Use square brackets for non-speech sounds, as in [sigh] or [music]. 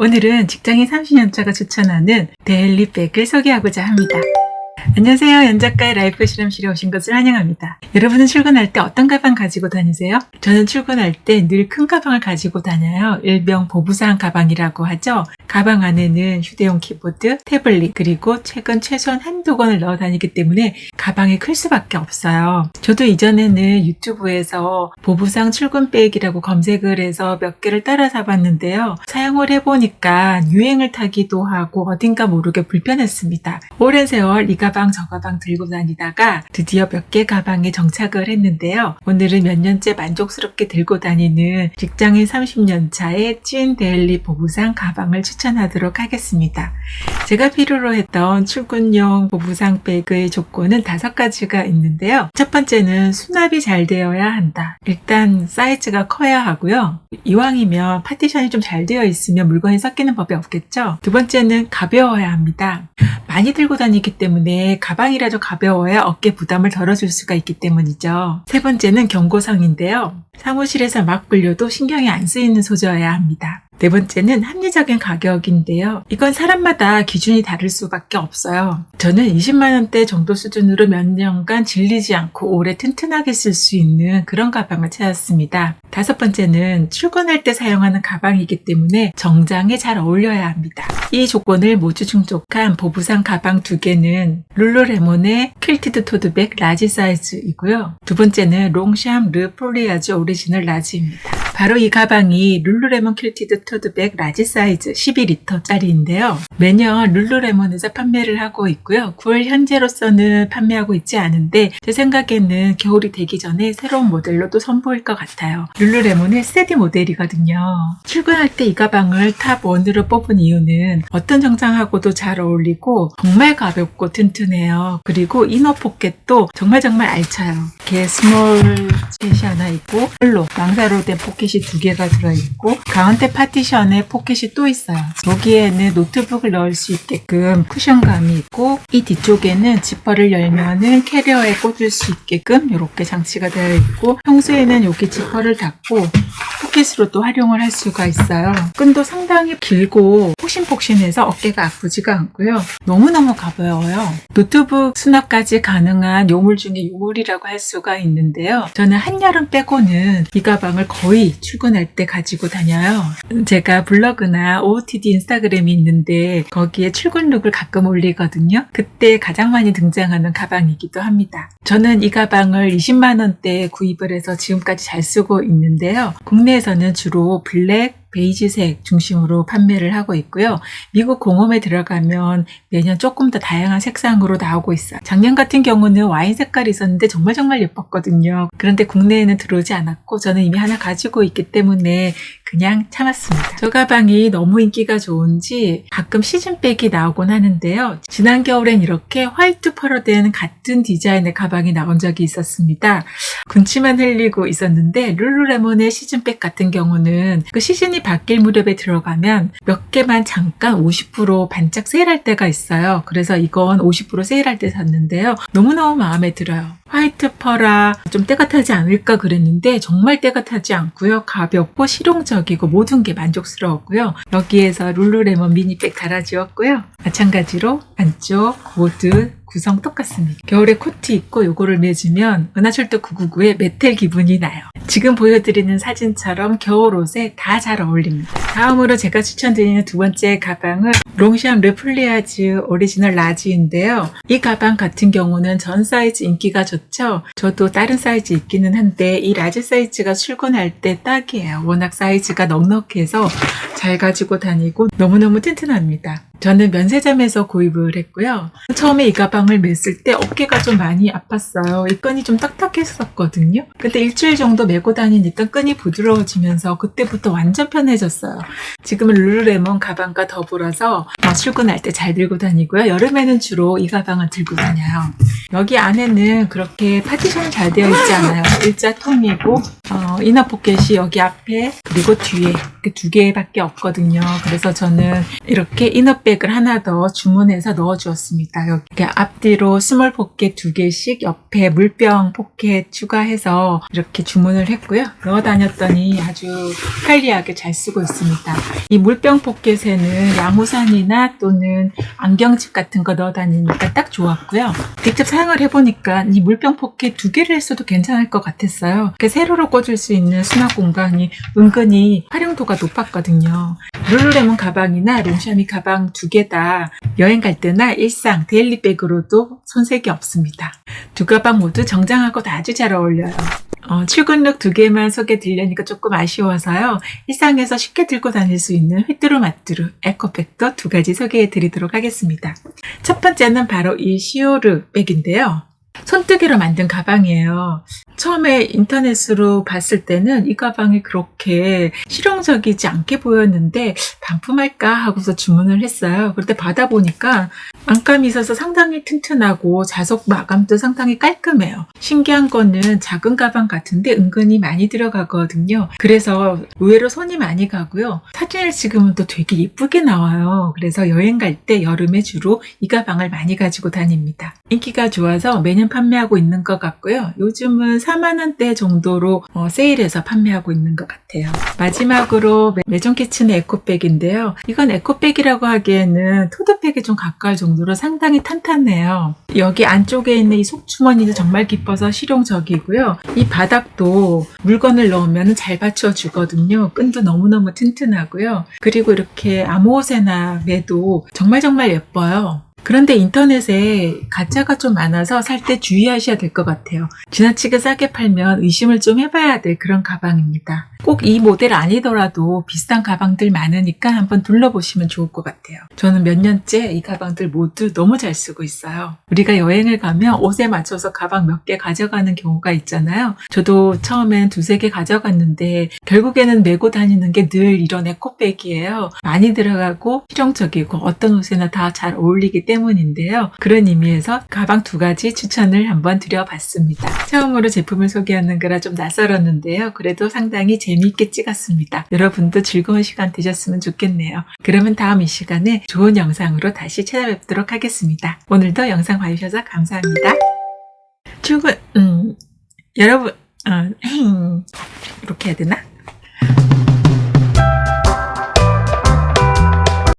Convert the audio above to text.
오늘은 직장인 30년차가 추천하는 데일리 백을 소개하고자 합니다. 안녕하세요. 연작가의 라이프 실험실에 오신 것을 환영합니다. 여러분은 출근할 때 어떤 가방 가지고 다니세요? 저는 출근할 때 늘 큰 가방을 가지고 다녀요. 일명 보부상 가방이라고 하죠. 가방 안에는 휴대용 키보드, 태블릿, 그리고 최근 최소한 한두 권을 넣어 다니기 때문에 가방이 클 수밖에 없어요. 저도 이전에는 유튜브에서 보부상 출근백이라고 검색을 해서 몇 개를 따라 사봤는데요. 사용을 해보니까 유행을 타기도 하고 어딘가 모르게 불편했습니다. 오랜 세월 이가 방 저 가방 들고 다니다가 드디어 몇 개 가방에 정착을 했는데요. 오늘은 몇 년째 만족스럽게 들고 다니는 직장인 30년 차의 찐 데일리 보부상 가방을 추천하도록 하겠습니다. 제가 필요로 했던 출근용 보부상 백의 조건은 다섯 가지가 있는데요. 첫 번째는 수납이 잘 되어야 한다. 일단 사이즈가 커야 하고요. 이왕이면 파티션이 좀 잘 되어 있으면 물건이 섞이는 법이 없겠죠. 두 번째는 가벼워야 합니다. 많이 들고 다니기 때문에 가방이라도 가벼워야 어깨 부담을 덜어줄 수가 있기 때문이죠. 세 번째는 경고성인데요. 사무실에서 막 불려도 신경이 안 쓰이는 소재여야 합니다. 네 번째는 합리적인 가격인데요. 이건 사람마다 기준이 다를 수밖에 없어요. 저는 20만 원대 정도 수준으로 몇 년간 질리지 않고 오래 튼튼하게 쓸 수 있는 그런 가방을 찾았습니다. 다섯 번째는 출근할 때 사용하는 가방이기 때문에 정장에 잘 어울려야 합니다. 이 조건을 모두 충족한 보부상 가방 두 개는 룰루레몬의 퀼티드 토드백 라지 사이즈이고요. 두 번째는 롱샴 르 폴리아즈 오리지널 라지입니다. 바로 이 가방이 룰루레몬 퀼티드 토드백 라지 사이즈 12리터짜리인데요. 매년 룰루레몬에서 판매를 하고 있고요. 9월 현재로서는 판매하고 있지 않은데 제 생각에는 겨울이 되기 전에 새로운 모델로 또 선보일 것 같아요. 룰루레몬의 스테디 모델이거든요. 출근할 때 이 가방을 탑 1으로 뽑은 이유는 어떤 정장하고도 잘 어울리고 정말 가볍고 튼튼해요. 그리고 이너 포켓도 정말 정말 알차요. 이렇게 스몰 셋이 하나 있고 홀로 망사로 된 포켓 이 두 개가 들어있고 가운데 파티션에 포켓이 또 있어요. 여기에는 노트북을 넣을 수 있게끔 쿠션감이 있고 이 뒤쪽에는 지퍼를 열면은 캐리어에 꽂을 수 있게끔 이렇게 장치가 되어 있고 평소에는 여기 지퍼를 닫고 포켓으로 또 활용을 할 수가 있어요. 끈도 상당히 길고 폭신폭신해서 어깨가 아프지가 않고요. 너무너무 가벼워요. 노트북 수납까지 가능한 요물 중에 요물이라고 할 수가 있는데요. 저는 한여름 빼고는 이 가방을 거의 출근할 때 가지고 다녀요. 제가 블로그나 OOTD 인스타그램이 있는데 거기에 출근룩을 가끔 올리거든요. 그때 가장 많이 등장하는 가방이기도 합니다. 저는 이 가방을 20만원대에 구입을 해서 지금까지 잘 쓰고 있는데요. 국내에서 는 주로 블랙, 베이지색 중심으로 판매를 하고 있고요. 미국 공홈에 들어가면 매년 조금 더 다양한 색상으로 나오고 있어요. 작년 같은 경우는 와인 색깔이 있었는데 정말 정말 예뻤거든요. 그런데 국내에는 들어오지 않았고 저는 이미 하나 가지고 있기 때문에 그냥 참았습니다. 저 가방이 너무 인기가 좋은지 가끔 시즌백이 나오곤 하는데요. 지난 겨울엔 이렇게 화이트 펄로 된 같은 디자인의 가방이 나온 적이 있었습니다. 군침만 흘리고 있었는데 룰루레몬의 시즌백 같은 경우는 그 시즌이 바뀔 무렵에 들어가면 몇 개만 잠깐 50% 반짝 세일할 때가 있어요. 그래서 이건 50% 세일할 때 샀는데요. 너무너무 마음에 들어요. 화이트 펄아 좀 때가 타지 않을까 그랬는데 정말 때가 타지 않고요. 가볍고 실용적 이고 모든 게 만족스러웠고요. 여기에서 룰루레몬 미니백 달아주었고요. 마찬가지로 안쪽 모두 구성 똑같습니다. 겨울에 코트 입고 요거를 매주면 은하철도 999의 메텔 기분이 나요. 지금 보여드리는 사진처럼 겨울 옷에 다 잘 어울립니다. 다음으로 제가 추천드리는 두 번째 가방은 롱샴 르플리아즈 오리지널 라지인데요. 이 가방 같은 경우는 전 사이즈 인기가 좋죠. 저도 다른 사이즈 있기는 한데 이 라지 사이즈가 출근할 때 딱이에요. 워낙 사이즈가 넉넉해서 잘 가지고 다니고 너무너무 튼튼합니다. 저는 면세점에서 구입을 했고요. 처음에 이 가방을 맸을 때 어깨가 좀 많이 아팠어요. 이 끈이 좀 딱딱했었거든요. 근데 일주일 정도 메고 다니니까 끈이 부드러워지면서 그때부터 완전 편해졌어요. 지금은 룰루레몬 가방과 더불어서 어, 출근할 때 잘 들고 다니고요. 여름에는 주로 이 가방을 들고 다녀요. 여기 안에는 그렇게 파티션이 잘 되어 있지 않아요. 일자 통이고 어, 이너 포켓이 여기 앞에 그리고 뒤에 이렇게 두 개밖에 없거든요. 그래서 저는 이렇게 이너백을 하나 더 주문해서 넣어 주었습니다. 이렇게 앞뒤로 스몰 포켓 두 개씩 옆에 물병 포켓 추가해서 이렇게 주문을 했고요. 넣어 다녔더니 아주 편리하게 잘 쓰고 있습니다. 이 물병 포켓에는 양우산이나 또는 안경집 같은 거 넣어 다니니까 딱 좋았고요. 직접 사용을 해보니까 이 물병 포켓 두 개를 했어도 괜찮을 것 같았어요. 이렇게 세로로 꽂을 수 있는 수납 공간이 은근히 활용도가 높았거든요. 룰루레몬 가방이나 롱샤미 가방 두 개 다 여행 갈 때나 일상 데일리백으로도 손색이 없습니다. 두 가방 모두 정장하고 아주 잘 어울려요. 어, 출근룩 두 개만 소개 드리려니까 조금 아쉬워서요. 일상에서 쉽게 들고 다닐 수 있는 휘뚜루 마뚜루 에코백도 두 가지 소개해 드리도록 하겠습니다. 첫 번째는 바로 이 시오르 백인데요. 손뜨개로 만든 가방이에요. 처음에 인터넷으로 봤을 때는 이 가방이 그렇게 실용적이지 않게 보였는데 반품할까 하고서 주문을 했어요. 그런데 받아보니까 안감이 있어서 상당히 튼튼하고 자석 마감도 상당히 깔끔해요. 신기한 거는 작은 가방 같은데 은근히 많이 들어가거든요. 그래서 의외로 손이 많이 가고요. 사진을 찍으면 또 되게 예쁘게 나와요. 그래서 여행 갈 때 여름에 주로 이 가방을 많이 가지고 다닙니다. 인기가 좋아서 매년 판매하고 있는 것 같고요. 요즘은 4만 원대 정도로 어, 세일해서 판매하고 있는 것 같아요. 마지막으로 매- 매종 키친의 에코백인데요. 이건 에코백이라고 하기에는 토드백에 좀 가까울 정도로 상당히 탄탄해요. 여기 안쪽에 있는 이 속주머니도 정말 깊어서 실용적이고요. 이 바닥도 물건을 넣으면 잘 받쳐주거든요. 끈도 너무너무 튼튼하고요. 그리고 이렇게 아무 옷에나 매도 정말 정말 예뻐요. 그런데 인터넷에 가짜가 좀 많아서 살 때 주의하셔야 될 것 같아요. 지나치게 싸게 팔면 의심을 좀 해봐야 될 그런 가방입니다. 꼭 이 모델 아니더라도 비슷한 가방들 많으니까 한번 둘러보시면 좋을 것 같아요. 저는 몇 년째 이 가방들 모두 너무 잘 쓰고 있어요. 우리가 여행을 가면 옷에 맞춰서 가방 몇 개 가져가는 경우가 있잖아요. 저도 처음엔 두세 개 가져갔는데 결국에는 메고 다니는 게 늘 이런 에코백이에요. 많이 들어가고 실용적이고 어떤 옷에나 다 잘 어울리기 때문인데요. 그런 의미에서 가방 두 가지 추천을 한번 드려봤습니다. 처음으로 제품을 소개하는 거라 좀 낯설었는데요. 그래도 상당히 재미있게 찍었습니다. 여러분도 즐거운 시간 되셨으면 좋겠네요. 그러면 다음 이 시간에 좋은 영상으로 다시 찾아뵙도록 하겠습니다. 오늘도 영상 봐주셔서 감사합니다. 출근, 음, 여러분, 어, [clears throat] 이렇게 해야 되나?